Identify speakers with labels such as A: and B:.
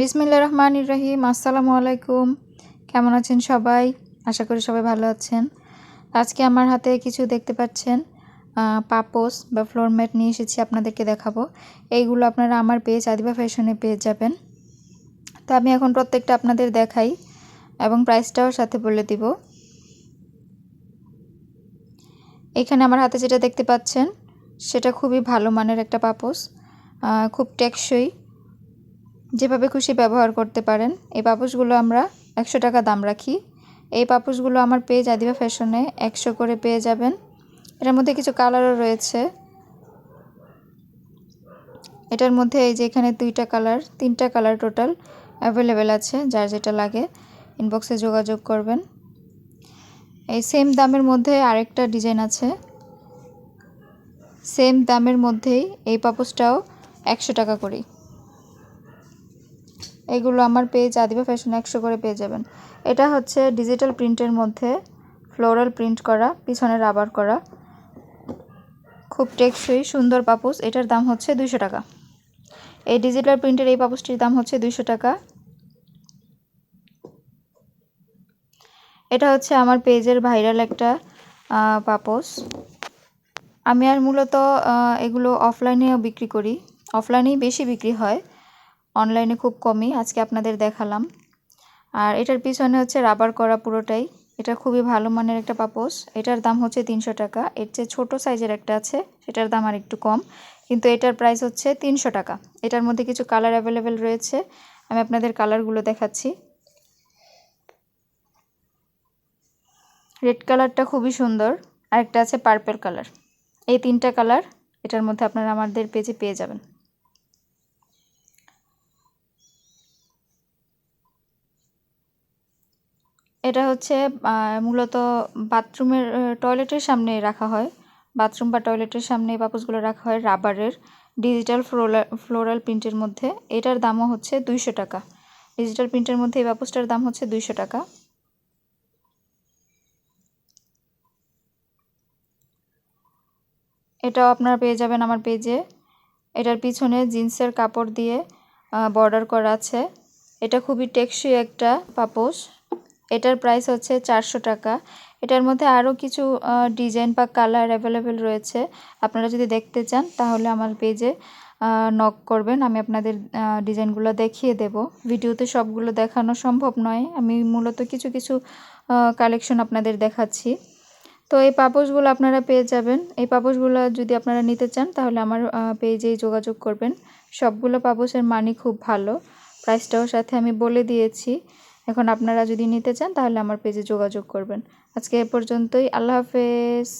A: বিসমিল্লা রহমান রহিম আসসালামু আলাইকুম কেমন আছেন সবাই? আশা করি সবাই ভালো আছেন। আজকে আমার হাতে কিছু দেখতে পাচ্ছেন পাপোস বা ফ্লোর ম্যাট নিয়ে এসেছি, আপনাদেরকে দেখাবো। এইগুলো আপনারা আমার পেজ আদিবা ফ্যাশনে পেয়ে যাবেন। তো আমি এখন প্রত্যেকটা আপনাদের দেখাই এবং প্রাইসটাও সাথে বলে দিব। এখানে আমার হাতে যেটা দেখতে পাচ্ছেন, সেটা খুবই ভালো মানের একটা পাপোস খুব টেকসই। যেভাবে খুশি ব্যবহার করতে পারেন, এই পাপোশগুলো আমরা একশো টাকা দাম রাখি। এই পাপোশগুলো আমার পেজ আদিবা ফ্যাশনে একশো করে পেয়ে যাবেন। এটার মধ্যে কিছু কালারও রয়েছে। এটার মধ্যে এই যে এখানে দুইটা কালার, তিনটা কালার টোটাল অ্যাভেলেবেল আছে, যার যেটা লাগে ইনবক্সে যোগাযোগ করবেন। এই সেম দামের মধ্যে আরেকটা ডিজাইন আছে। সেম দামের মধ্যেই এই পাপোশটাও একশো টাকা করেই। এগুলো আমার পেজ আদিবা ফ্যাশন একশো করে পেয়ে যাবেন। এটা হচ্ছে ডিজিটাল প্রিন্টের মধ্যে ফ্লোরাল প্রিন্ট করা, পিছনে রাবার করা। খুব টেকসই, সুন্দর পাপোশ। এটার দাম হচ্ছে দুইশো টাকা। এই ডিজিটাল প্রিন্টের এই পাপোশটির দাম হচ্ছে দুইশো টাকা। এটা হচ্ছে আমার পেজের ভাইরাল একটা পাপোস আমি আর মূলত এগুলো অফলাইনেও বিক্রি করি। অফলাইনেই বেশি বিক্রি হয়। অনলাইনে খুব কমই, আজকে আপনাদের দেখালাম। আর এটার পিছনে হচ্ছে রাবার করা পুরোটাই। এটা খুবই ভালো মানের একটা পাপোস এটার দাম হচ্ছে তিনশো টাকা। এর চেয়ে ছোটো সাইজের একটা আছে, সেটার দাম আর একটু কম। কিন্তু এটার প্রাইস হচ্ছে তিনশো টাকা। এটার মধ্যে কিছু কালার অ্যাভেলেবেল রয়েছে। আমি আপনাদের কালারগুলো দেখাচ্ছি। রেড কালারটা খুবই সুন্দর। আর একটা আছে পার্পেল কালার এই তিনটা কালার এটার মধ্যে আপনারা আমাদের পেজে পেয়ে যাবেন। এটা হচ্ছে মূলত বাথরুমের টয়লেটের সামনে রাখা হয়। বাথরুম বা টয়লেটের সামনে এই পাপোসগুলো রাখা হয় রাবারের। ডিজিটাল ফ্লোরাল ফ্লোরাল প্রিন্টের মধ্যে। এটার দামও হচ্ছে দুইশো টাকা। ডিজিটাল প্রিন্টের মধ্যে এই পাপোসটার দাম হচ্ছে দুইশো টাকা। এটাও আপনারা পেয়ে যাবেন আমার পেজে। এটার পিছনে জিন্সের কাপড় দিয়ে বর্ডার করা আছে। এটা খুবই টেকসই একটা পাপোশ এটার প্রাইস হচ্ছে চারশো টাকা। এটার মধ্যে আরও কিছু ডিজাইন বা কালার অ্যাভেলেবেল রয়েছে। আপনারা যদি দেখতে চান, তাহলে আমার পেজে নক করবেন। আমি আপনাদের ডিজাইনগুলো দেখিয়ে দেব। ভিডিওতে সবগুলো দেখানো সম্ভব নয়। আমি মূলত কিছু কিছু কালেকশন আপনাদের দেখাচ্ছি। তো এই পাপোশগুলো আপনারা পেয়ে যাবেন। এই পাপোশগুলো যদি আপনারা নিতে চান, তাহলে আমার পেজেই যোগাযোগ করবেন। সবগুলো পাপোশের মানই খুব ভালো। প্রাইসটাও সাথে আমি বলে দিয়েছি। এখন আপনারা যদি নিতে চান তাহলে আমার পেজে যোগাযোগ করবেন। আজকে এ পর্যন্তই, আল্লাহ হাফেজ।